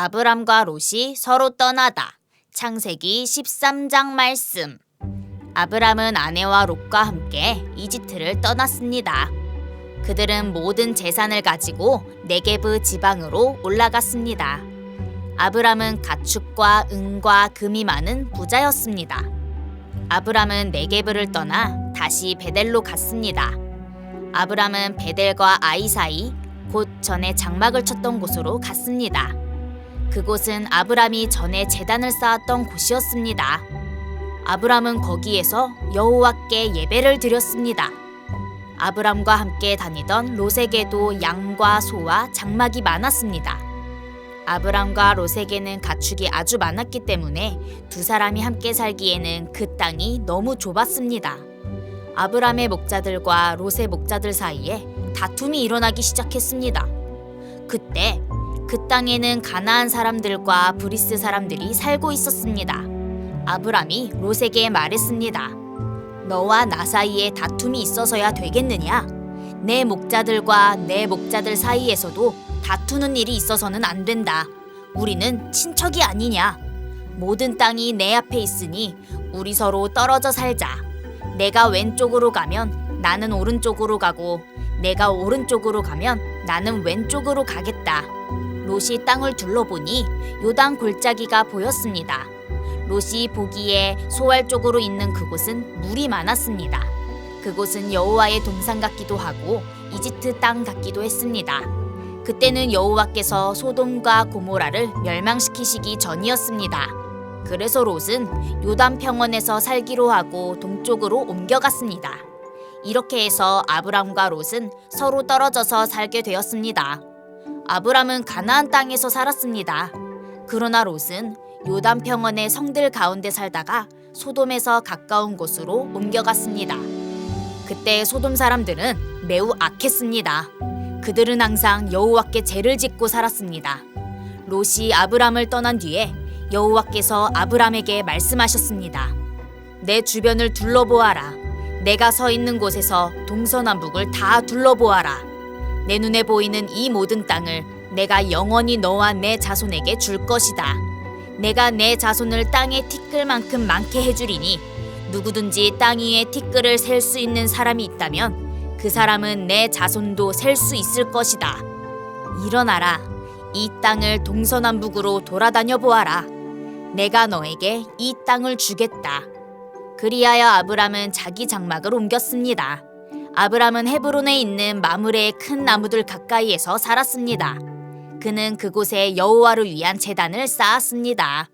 아브람과 롯이 서로 떠나다. 창세기 13장 말씀. 아브람은 아내와 롯과 함께 이집트를 떠났습니다. 그들은 모든 재산을 가지고 네게브 지방으로 올라갔습니다. 아브람은 가축과 은과 금이 많은 부자였습니다. 아브람은 네게브를 떠나 다시 베델로 갔습니다. 아브람은 베델과 아이 사이 곧 전에 장막을 쳤던 곳으로 갔습니다. 그곳은 아브람이 전에 재단을 쌓았던 곳이었습니다. 아브람은 거기에서 여호와께 예배를 드렸습니다. 아브람과 함께 다니던 롯에게도 양과 소와 장막이 많았습니다. 아브람과 롯에게는 가축이 아주 많았기 때문에 두 사람이 함께 살기에는 그 땅이 너무 좁았습니다. 아브람의 목자들과 롯의 목자들 사이에 다툼이 일어나기 시작했습니다. 그때 그 땅에는 가나안 사람들과 브리스 사람들이 살고 있었습니다. 아브람이 롯에게 말했습니다. 너와 나 사이에 다툼이 있어서야 되겠느냐? 내 목자들과 내 목자들 사이에서도 다투는 일이 있어서는 안 된다. 우리는 친척이 아니냐? 모든 땅이 내 앞에 있으니 우리 서로 떨어져 살자. 내가 왼쪽으로 가면 나는 오른쪽으로 가고 내가 오른쪽으로 가면 나는 왼쪽으로 가겠다. 롯이 땅을 둘러보니 요단 골짜기가 보였습니다. 롯이 보기에 소알 쪽으로 있는 그곳은 물이 많았습니다. 그곳은 여호와의 동산 같기도 하고 이집트 땅 같기도 했습니다. 그때는 여호와께서 소돔과 고모라를 멸망시키시기 전이었습니다. 그래서 롯은 요단 평원에서 살기로 하고 동쪽으로 옮겨갔습니다. 이렇게 해서 아브람과 롯은 서로 떨어져서 살게 되었습니다. 아브람은 가나안 땅에서 살았습니다. 그러나 롯은 요단 평원의 성들 가운데 살다가 소돔에서 가까운 곳으로 옮겨갔습니다. 그때 소돔 사람들은 매우 악했습니다. 그들은 항상 여호와께 죄를 짓고 살았습니다. 롯이 아브람을 떠난 뒤에 여호와께서 아브람에게 말씀하셨습니다. 내 주변을 둘러보아라. 내가 서 있는 곳에서 동서남북을 다 둘러보아라. 내 눈에 보이는 이 모든 땅을 내가 영원히 너와 내 자손에게 줄 것이다. 내가 내 자손을 땅의 티끌만큼 많게 해주리니 누구든지 땅 위에 티끌을 셀 수 있는 사람이 있다면 그 사람은 내 자손도 셀 수 있을 것이다. 일어나라. 이 땅을 동서남북으로 돌아다녀 보아라. 내가 너에게 이 땅을 주겠다. 그리하여 아브람은 자기 장막을 옮겼습니다. 아브람은 헤브론에 있는 마므레의 큰 나무들 가까이에서 살았습니다. 그는 그곳에 여호와를 위한 제단을 쌓았습니다.